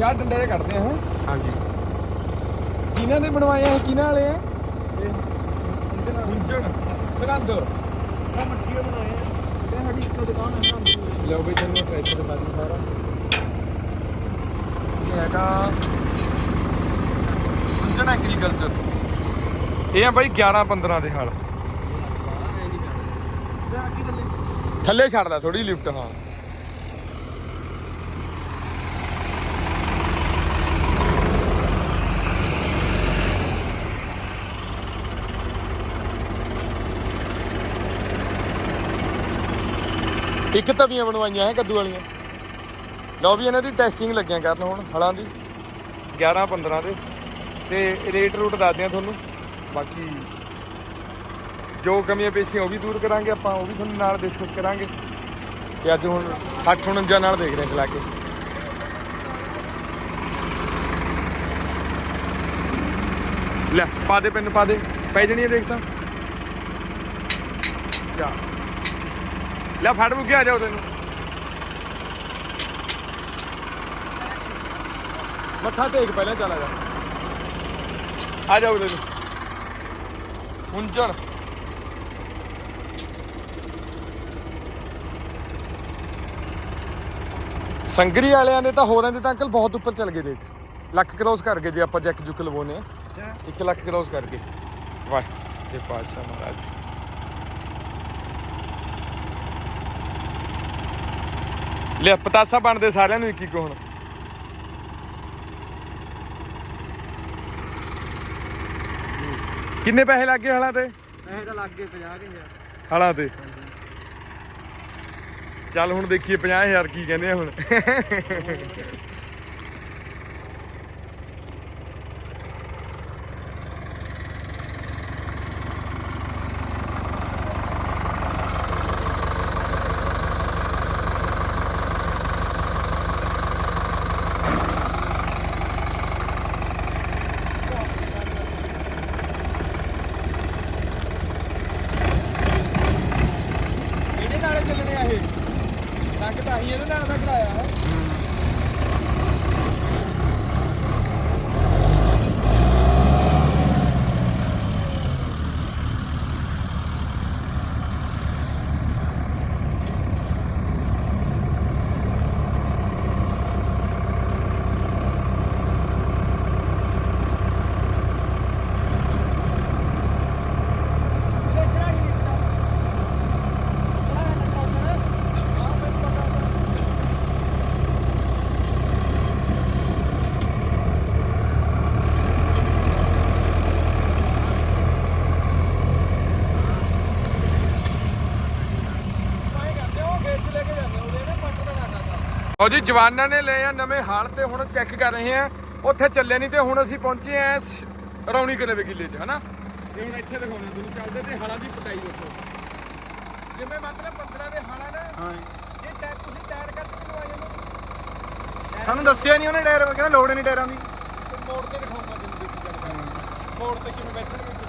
ਅੱਛਾ ਡੰਡੇ ਦੇ ਕੱਢਦੇ ਆ ਹਾਂ? ਹਾਂਜੀ। ਕਿਹਨਾਂ ਦੇ ਬਣਵਾਏ ਆ ਕਿਹਨਾਂ ਵਾਲੇ ਆ? ਹੁੰਜਣ ਸਰੰਦ ਆ ਮੱਠੀ ਬਣਾਏ ਆ। ਇਹ ਸਾਡੀ ਇੱਕੋ ਦੁਕਾਨ ਹੈ ਨਾ। ਲਓ ਬਈ ਤੁਹਾਨੂੰ ਟ੍ਰੈਸ ਦਿਖਾ ਦੂੰ ਸਾਰਾ। ਇਹ ਹੈਗਾ ਹੁੰਜਣ ਐਗਰੀਕਲਚਰ ਇਹ ਆ ਬਾਈ 11 15 ਦੇ ਹਾਲ। ਥੱਲੇ? ਛੱਡਦਾ ਥੋੜੀ ਲਿਫਟ ਹਾਂ। ਇੱਕ ਤਵੀਆਂ ਬਣਵਾਈਆਂ ਹੈ ਕੱਦੂ ਵਾਲੀਆਂ। ਲਓ ਵੀ ਇਹਨਾਂ ਦੀ ਟੈਸਟਿੰਗ ਲੱਗੀਆਂ ਕਰਨ ਹੁਣ ਹਲਾਂ ਦੀ। 11 15 ਦੇ। ਤੇ ਰੇਟ ਰੂਟ ਦੱਸਦੇ ਆ ਤੁਹਾਨੂੰ। ਬਾਕੀ ਜੋ ਕਮੀਆਂ ਪੇਸ਼ੀਆਂ ਉਹ ਵੀ ਦੂਰ ਕਰਾਂਗੇ ਆਪਾਂ, ਉਹ ਵੀ ਤੁਹਾਨੂੰ ਨਾਲ ਡਿਸਕਸ ਕਰਾਂਗੇ। ਤੇ ਅੱਜ ਹੁਣ 60 49 ਨਾਲ ਦੇਖ ਰਹੇ ਹਾਂ ਚਲਾ ਕੇ। ਲੈ, ਪਾ ਦੇ, ਪਿੰਨ ਪਾ ਦੇ। ਪੈ ਜਣੀ ਦੇਖ ਤਾਂ। ਜਾ। ਲੈ ਫੜ ਮੁੱਕੇ ਆ ਜਾਓ ਤੈਨੂੰ। ਮੱਥਾ ਟੇਕ ਪਹਿਲਾਂ ਚਲਾ ਜਾ। ਆ ਜਾਓ ਤੈਨੂੰ। ਹੁੰਜਣ ਸੰਗਰੀ ਵਾਲਿਆਂ ਦੇ ਤਾਂ ਹੋਰਾਂ ਦੇ ਤਾਂ ਅੰਕਲ ਬਹੁਤ ਉੱਪਰ ਚੱਲ ਗਏ ਦੇਖ। ਲੱਖ ਕ੍ਰੋਸ ਕਰ ਗਏ ਜੇ ਆਪਾਂ ਜੈਕ ਜੁਕ ਲਵਾਉਨੇ ਆ। 1 ਲੱਖ ਕ੍ਰੋਸ ਕਰ ਗਏ। ਵਾਹ ਜੇ ਪਾਸ਼ਾ ਮਹਾਰਾਜ। ਲੈ ਪਤਾਸਾ ਬਣਦੇ ਸਾਰਿਆਂ ਨੂੰ ਇੱਕ ਇੱਕ ਹੁਣ। ਕਿੰਨੇ ਪੈਸੇ ਲੱਗੇ ਹਲਾਂ ਤੇ? ਇਹ ਤਾਂ ਲੱਗ ਗਏ 50 ਕੇ ਯਾਰ ਹਲਾਂ ਤੇ। ਚੱਲ ਹੁਣ ਦੇਖੀਏ 50000 ਕੀ ਕਹਿੰਦੇ ਆ ਹੁਣ ਕਿਹੜੇ ਨਾਲੇ ਚੱਲਣੇ ਆ ਇਹ ਰੰਗ ਤਾਂ ਹੀ ਇਹਦੇ ਨਾਲ ਦਾ ਕਰਾਇਆ ਹੈ ਉਹ ਜੀ ਜਵਾਨਾਂ ਨੇ ਲਏ ਆ ਨਵੇਂ ਹਾਲ ਤੇ ਹੁਣ ਚੈੱਕ ਕਰ ਰਹੇ ਆ। ਉੱਥੇ ਚੱਲੇ ਨਹੀਂ ਤੇ ਹੁਣ ਅਸੀਂ ਪਹੁੰਚੇ ਆ ਰੌਣੀ ਕਲੇ ਕਿਲੇ 'ਚ ਹਨਾ? ਤੇ ਹੁਣ ਇੱਥੇ ਦਿਖਾਉਣਾ ਤੁਹਾਨੂੰ ਚੱਲਦੇ ਤੇ ਹਾਲਾਂ ਦੀ ਪਟਾਈ ਉੱਥੋਂ। ਜਿਵੇਂ ਮਤਲਬ 15 ਦੇ ਹਾਲਾਂ ਨਾ ਹਾਂ। ਇਹ ਟਾਇਰ ਤੁਸੀਂ ਟਾਇਰ ਕੱਟ ਕੇ ਲਵਾਏ ਇਹਨੂੰ ਸਾਨੂੰ ਦੱਸਿਆ ਨਹੀਂ ਉਹਨੇ ਟਾਇਰ ਕਹਿੰਦਾ ਲੋੜ ਨਹੀਂ ਟਾਇਰਾਂ ਦੀ। ਮੋੜ ਤੇ ਦਿਖਾਉਂਗਾ ਤੁਹਾਨੂੰ ਦੇਖੀ ਗੱਲ ਕਰ ਮੋੜ ਤੇ ਕਿਵੇਂ ਬੈਠਣਗੇ?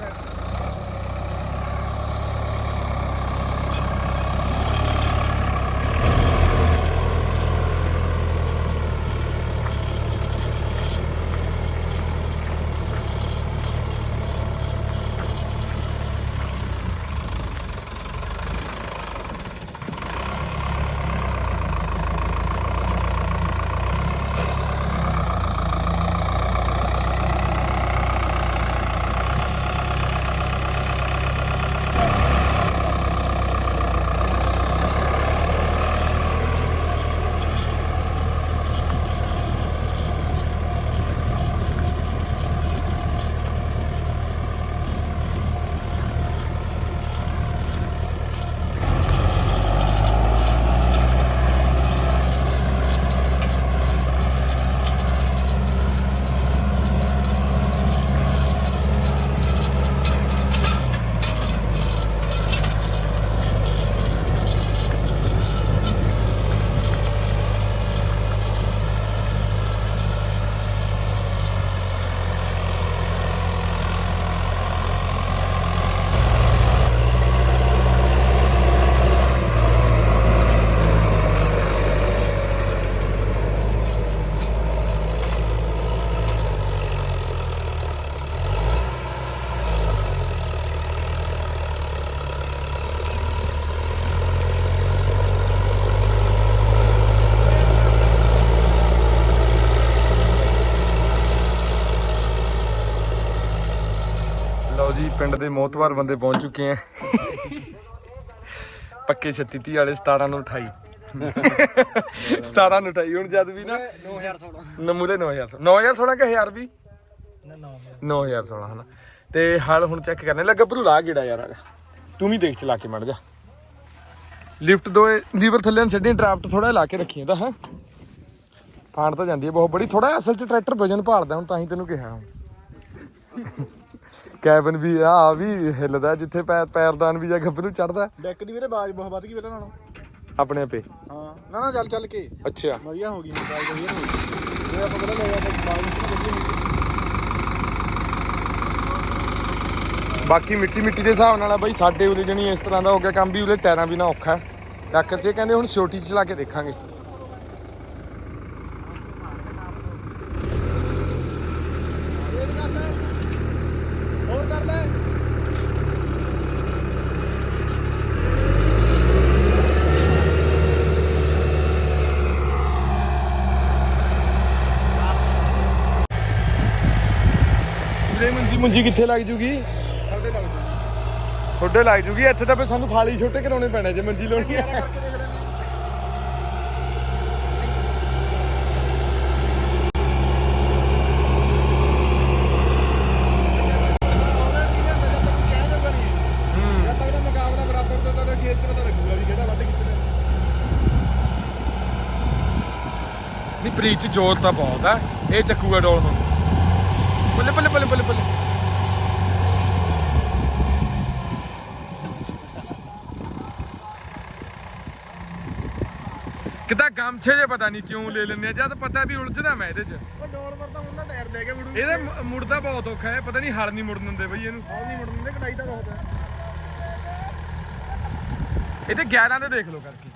ਪਿੰਡ ਦੇ ਮੋਤਵਾਰ ਬੰਦੇ ਪਹੁੰਚ ਚੁੱਕੇ ਆ। ਪੱਕੇ 36 30 ਵਾਲੇ 17 ਨੂੰ 28 17 ਨੂੰ 28 ਹੁਣ ਜਦ ਵੀ ਨਾ 9016 ਨਮੂਰੇ 9000 9016 ਕਿ 1000 ਵੀ ਨਾ 9 9016 ਹਨਾ। ਤੇ ਹਲ ਹੁਣ ਚੈੱਕ ਕਰਨੇ। ਲੱਗਾ ਭਰੂ ਲਾ ਗੇੜਾ ਯਾਰ। ਤੂੰ ਵੀ ਦੇਖ ਚਲਾ ਕੇ ਮੜ ਜਾ। ਲਿਫਟ ਦੋ ਲੀਵਰ ਥੱਲੇ ਨੂੰ ਛੱਡੀ ਡਰਾਫਟ ਥੋੜਾ ਲਾ ਕੇ ਰੱਖੀ ਇਹਦਾ ਹਾਂ। ਫਾਂਡ ਤਾਂ ਜਾਂਦੀ ਹੈ ਬਹੁਤ ਬੜੀ। ਥੋੜਾ ਅਸਲ ਚ ਟਰੈਕਟਰ ਵਜਨ ਭਾਲਦਾ ਹੁਣ ਤਾਂ ਹੀ ਤੈਨੂੰ ਕਿਹਾ ਕੈਬਨ ਵੀ ਆ ਵੀ ਹਿੱਲਦਾ ਜਿੱਥੇ ਪੈਰ ਪੈਰਦਾਨ ਵੀ ਜਾ ਗੱਭਰੂ ਚੜਦਾ ਡੈਕ ਦੀ ਵੀਰੇ ਬਾਜ ਬਹੁਤ ਵੱਧ ਗਈ ਪਹਿਲਾਂ ਨਾਲੋਂ। ਆਪਣੇ ਆਪੇ। ਹਾਂ। ਨਾ ਨਾ ਚੱਲ ਚੱਲ ਕੇ। ਅੱਛਾ। ਵਧੀਆ ਹੋ ਗਈ ਬਾਜ ਵਧੀਆ ਹੋ ਗਈ। ਜੇ ਆਪਾਂ ਪਤਾ ਲੱਗਿਆ ਤਾਂ ਬਾਜ ਵਧੀਆ ਹੋ ਗਈ। ਬਾਕੀ ਮਿੱਟੀ ਮਿੱਟੀ ਦੇ ਹਿਸਾਬ ਨਾਲ ਆ ਬਾਈ ਸਾਡੇ ਉਰੇ ਜਣੀ ਇਸ ਤਰ੍ਹਾਂ ਦਾ ਹੋ ਗਿਆ ਕੰਮ ਵੀ ਉਰੇ ਟਾਇਰਾਂ ਵੀ ਨਾ ਔਖਾ ਹੈ। ਇਹ ਕਹਿੰਦੇ ਹੁਣ ਛੋਟੀ 'ਚ ਚਲਾ ਕੇ ਦੇਖਾਂਗੇ। ਉਰੇ ਮੰਜੀ ਮੁੰਜੀ ਕਿੱਥੇ ਲੱਗ ਜੂਗੀ? ਸਾਡੇ ਲੱਗ ਜੂ ਤੁਹਾਡੇ ਲੱਗ ਜੂਗੀ, ਇੱਥੇ ਤਾਂ ਫੇ ਸਾਨੂੰ ਫਾਲੀ ਛੋਟੇ ਕਰਾਉਣੇ ਪੈਣੇ ਜੇ ਮੰਜੀ ਲਾਉਣੀ ਹੈ। ਕਰਕੇ ਨਹੀਂ ਜਦ ਤਾਂ 'ਚ ਜ਼ੋਰ ਤਾਂ ਬਹੁਤ ਆ ਇਹ ਚੱਕੂਗਾ ਡੋਲ ਹੁਣ ਬੱਲੇ ਬੱਲੇ ਬੱਲੇ ਬੱਲੇ ਬੱਲੇ ਕਿਤਾ ਗਮਛੇ ਜੇ ਪਤਾ ਨਹੀਂ ਕਿਉਂ ਲੈ ਲੈਂਦੇ ਆ। ਜਦ ਪਤਾ ਵੀ ਉਲਝਦਾ ਮੈਂ ਇਹਦੇ ਚ। ਉਹ ਡੋਰ ਪਰ ਤਾਂ ਉਹਨਾਂ ਟਾਇਰ ਲੈ ਕੇ ਮੁੜੂ। ਇਹਦੇ ਮੁ- ਮੁੜਦਾ ਬਹੁਤ ਔਖਾ ਹੈ ਪਤਾ ਨਹੀਂ ਹਲ ਨਹੀਂ ਮੁੜਨ ਦਿੰਦੇ ਬਈ ਇਹਨੂੰ। ਆਉ ਨਹੀਂ ਮੁੜਨ ਦੇ ਕਟਾਈ ਤਾਂ ਬਹੁਤ ਹੈ। ਇਹਦੇ 11 ਦੇ ਦੇਖ ਲਓ ਕਰਕੇ।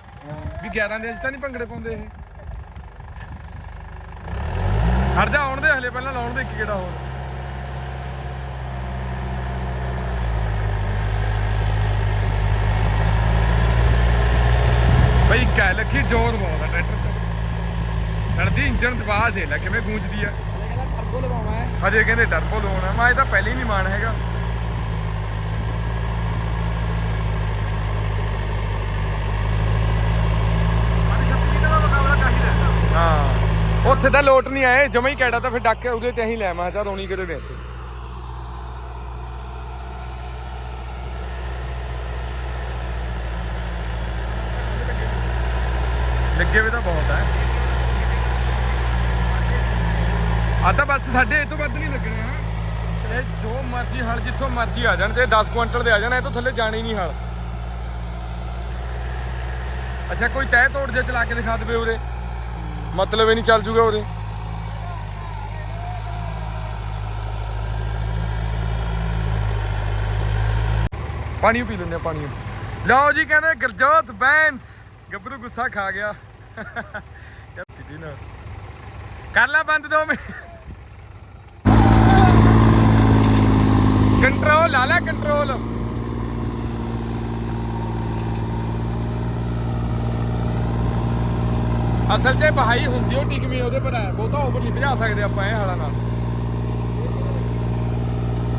ਵੀ 11 ਦੇ ਅਜ ਤਾਂ ਨਹੀਂ ਭੰਗੜੇ ਪਾਉਂਦੇ ਇਹ। ਹਟ ਜਾ ਆਉਣ ਦੇ ਹਲੇ ਪਹਿਲਾਂ ਲਾਉਣ ਦੇ ਇੱਕ ਕਿਹੜਾ ਹੋਰ। ਬਈ ਕਹਿ ਲੱਖੀ ਜ਼ੋਰ ਬਹੁਤ ਆ ਟਰੈਕਟਰ ਤੇ। ਸਰਦੀ ਇੰਜਨ ਦਬਾ ਦੇ ਲੈ ਕਿਵੇਂ ਗੂੰਜਦੀ ਆ। ਕਹਿੰਦਾ ਟਰਬੋ ਲਵਾਉਣਾ ਹੈ ਹਜੇ ਕਹਿੰਦੇ ਟਰਬੋ ਲਾਉਣਾ ਮੈਂ ਤਾਂ ਪਹਿਲੇ ਨਹੀਂ ਮਾਣ ਹੈਗਾ। ਹਾਂ। ਉੱਥੇ ਤਾਂ ਲੋਟ ਨਹੀਂ ਆਏ। ਜਮਾ ਹੀ ਕਹਿੜਾ ਤਾਂ ਫਿਰ ਡੱਕ ਉਹਦੇ ਤੇ ਅਸੀਂ ਲੈ ਮੈਂ ਚਾ ਰੋਣੀ ਕਿਤੇ ਵਿੱਚ ਲੱਗੇ ਵੀ ਤਾਂ ਬਹੁਤ ਹੈ ਆ। ਤਾਂ ਬਸ ਸਾਡੇ ਇਹ ਤੋਂ ਵੱਧ ਨਹੀਂ ਲੱਗਣਾ। ਇਹ ਜੋ ਮਰਜ਼ੀ ਹਲ ਜਿੱਥੋਂ ਮਰਜ਼ੀ ਆ ਜਾਣ ਤੇ 10 ਕੁਇੰਟਲ ਦੇ ਆ ਜਾਣ, ਇਹ ਤੋਂ ਥੱਲੇ ਜਾਣੇ ਹੀ ਨਹੀਂ ਹਲ। ਅੱਛਾ, ਕੋਈ ਤਹਿ ਤੋੜ ਜੇ ਚਲਾ ਕੇ ਦਿਖਾ ਦੇਵੇ ਉਹਦੇ ਮਤਲਬ ਇਹ ਨਹੀਂ ਚੱਲ ਜੂਗਾ ਉਹਦੇ ਪਾਣੀ ਪੀ ਲੈਂਦੇ ਪਾਣੀ। ਲਓ ਜੀ, ਕਹਿੰਦੇ ਗੁਰਜੋਤ ਬੈਂਸ। ਗੱਭਰੂ ਗੁੱਸਾ ਖਾ ਗਿਆ। ਨਾ। ਕਰ ਲੈ ਬੰਦ ਦੋ ਮਿੰਟ। ਕੰਟਰੋਲ ਲਾ ਲੈ ਕੰਟਰੋਲ ਅਸਲ 'ਚ ਬਹਾਈ ਹੁੰਦੀ ਉਹ ਟਿਕਵੀਂ ਉਹਦੇ ਪਰ ਹੈ। ਬਹੁਤਾ ਓਵਰ ਨਹੀਂ ਭਜਾ ਸਕਦੇ ਆਪਾਂ ਇਹ ਹਾਲਾਂ ਨਾਲ।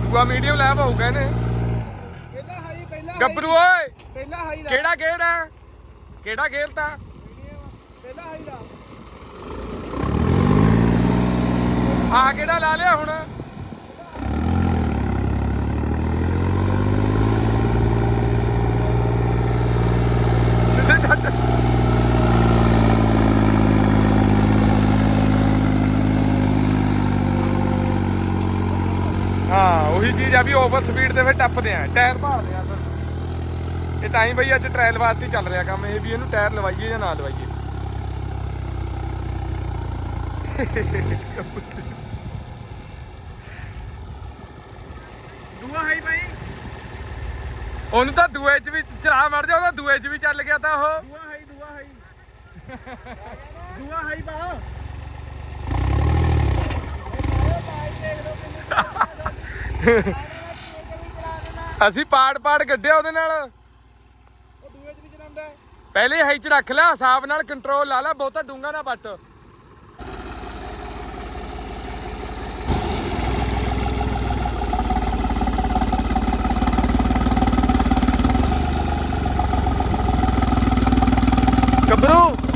ਦੂਆ ਮੀਡੀਅਮ ਲੈ ਭਾਊਗਾ ਇਹਨੇ। ਪਹਿਲਾ ਹਾਈ ਪਹਿਲਾ ਗੱਭਰੂ ਓਏ! ਪਹਿਲਾ ਹਾਈ ਦਾ ਕਿਹੜਾ ਗੇਅਰ ਹੈ ਕਿਹੜਾ ਗੇਅਰ ਤਾਂ? ਪਹਿਲਾ ਦਾ ਆ ਕਿਹੜਾ ਲਾ ਲਿਆ ਹੁਣ? ਹਾਂ ਉਹੀ ਚੀਜ਼ ਆ ਵੀ ਓਵਰ ਸਪੀਡ ਤੇ ਫਿਰ ਟੱਪਦੇ ਆ ਟਾਇਰ ਭਾਲਦੇ ਆ ਫਿਰ ਇਹ ਤਾਂ ਹੀ ਬਈ ਅੱਜ ਟ੍ਰਾਇਲ ਵਾਸਤੇ ਹੀ ਚੱਲ ਰਿਹਾ ਕੰਮ ਇਹ ਵੀ ਇਹਨੂੰ ਟਾਇਰ ਲਵਾਈਏ ਜਾਂ ਨਾ ਲਵਾਈਏ। ਦੂਆ ਹਾਈ ਭਾਈ ਉਹਨੂੰ ਤਾਂ ਦੂਏ 'ਚ ਵੀ ਚਲਾ ਮਰ ਜਾ ਉਹਦਾ ਦੂਏ 'ਚ ਵੀ ਚੱਲ ਗਿਆ ਤਾਂ ਉਹ। ਦੂਆ ਬਾ ਅਸੀਂ ਪਾੜ ਪਾੜ ਗੱਡਿਆ ਉਹਦੇ ਨਾਲ। ਪਹਿਲੇ ਹਾਈ ਚ ਰੱਖ ਲੈ ਹਿਸਾਬ ਨਾਲ ਕੰਟਰੋਲ ਲਾ ਲੈ, ਬਹੁਤਾ ਡੂੰਗਾ ਨਾ ਵੱਟ ਗੱਭਰੂ!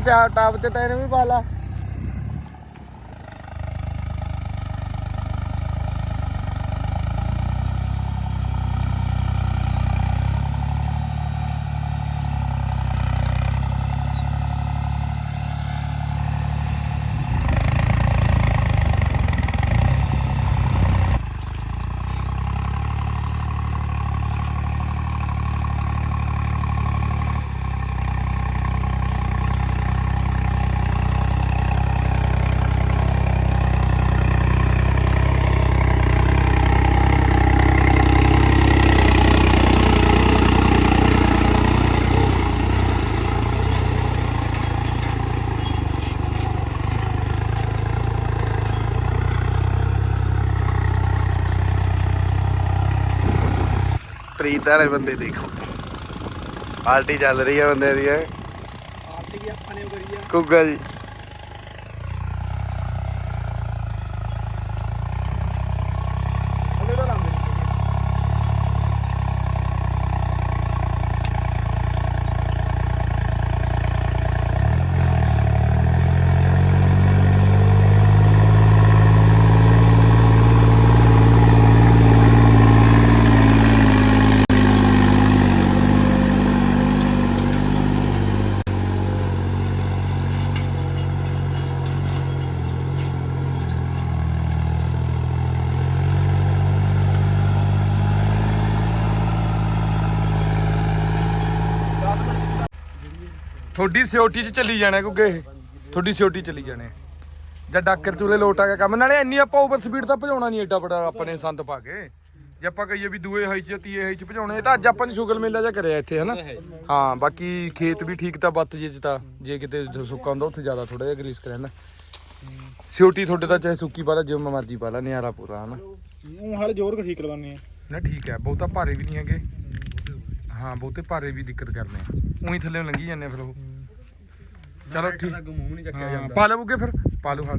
ਟਾਪ ਤੇ ਤਾਂ ਇਹਨੇ ਵੀ ਪਾ ਲਾ। ਵਾਲੇ ਬੰਦੇ ਦੇਖੋ। ਪਾਰਟੀ ਚੱਲ ਰਹੀ ਹੈ ਬੰਦੇ ਦੀ ਹੈ। ਪਾਰਟੀ ਆਪਾਂ ਨੇ ਕਰੀ ਆ ਕੁੱਗਾ ਜੀ ਹਲੇ ਤਾਂ ਲਾਉਂਦੇ ਨਹੀਂ ਤੁਹਾਡੀ ਸਿਓਟੀ ਚ ਚੱਲੀ ਜਾਣਾ ਕਿਉਂਕਿ ਇਹ ਤੁਹਾਡੀ ਸਿਓਟੀ ਚੱਲੀ ਜਾਣੇ ਜਾਂ ਡਾਕਰ ਚੂਲੇ ਲੋਟ ਆ ਗਿਆ ਕੰਮ ਨਾਲੇ ਇੰਨੀ ਆਪਾਂ ਓਵਰ ਸਪੀਡ ਤਾਂ ਭਜਾਉਣਾ ਨਹੀਂ ਏਡਾ ਬੜਾ ਆਪਣੇ ਸੰਦ ਪਾ ਕੇ। ਜੇ ਆਪਾਂ ਕਹੀਏ ਵੀ ਦੂਏ ਹਾਈ ਚ ਤੀਏ ਹਾਈ ਚ ਭਜਾਉਣੇ ਇਹ ਤਾਂ ਅੱਜ ਆਪਾਂ ਨੇ ਸ਼ੁਗਲ ਮੇਲਾ ਜਿਹਾ ਕਰਿਆ ਇੱਥੇ ਹਨਾ? ਹਾਂ ਬਾਕੀ ਖੇਤ ਵੀ ਠੀਕ ਤਾਂ ਬੱਤ ਜੇ ਚ ਤਾਂ ਜੇ ਕਿਤੇ ਸੁੱਕਾ ਹੁੰਦਾ ਉੱਥੇ ਜ਼ਿਆਦਾ ਥੋੜਾ ਜਿਹਾ ਗਰੀਸ ਕਰਿਆ ਨਾ। ਸਿਓਟੀ ਤੁਹਾਡੇ ਤਾਂ ਚਾਹੇ ਸੁੱਕੀ ਪਾ ਲਾ ਜਿਵੇਂ ਮਰਜ਼ੀ ਪਾ ਲਾ ਨਿਆਰਾ ਪੂਰਾ ਹਨਾ? ਉਹ ਹਾਲੇ ਜ਼ੋਰ ਠੀਕ ਕਰਵਾਨੇ ਆ। ਨਾ ਠੀਕ ਹੈ ਬਹੁਤਾ ਭਾਰੇ ਵੀ ਨਹੀਂ ਹੈਗੇ। ਹਾਂ ਬਹੁਤੇ ਭਾਰੇ ਵੀ ਦਿੱਕਤ ਕਰਨੇ ਆ। ਉਹੀ ਥੱਲੇ ਲੰਗੀ ਜਾਂਦੇ ਆ ਫਿਰ ਉਹ। ਚਲੋ ਠੀਕ। ਮੂੰਹ ਨਹੀਂ ਹਾਂ, ਪਾ ਲਵੋਗੇ ਫਿਰ? ਪਾ ਲਓ ਹਾਂ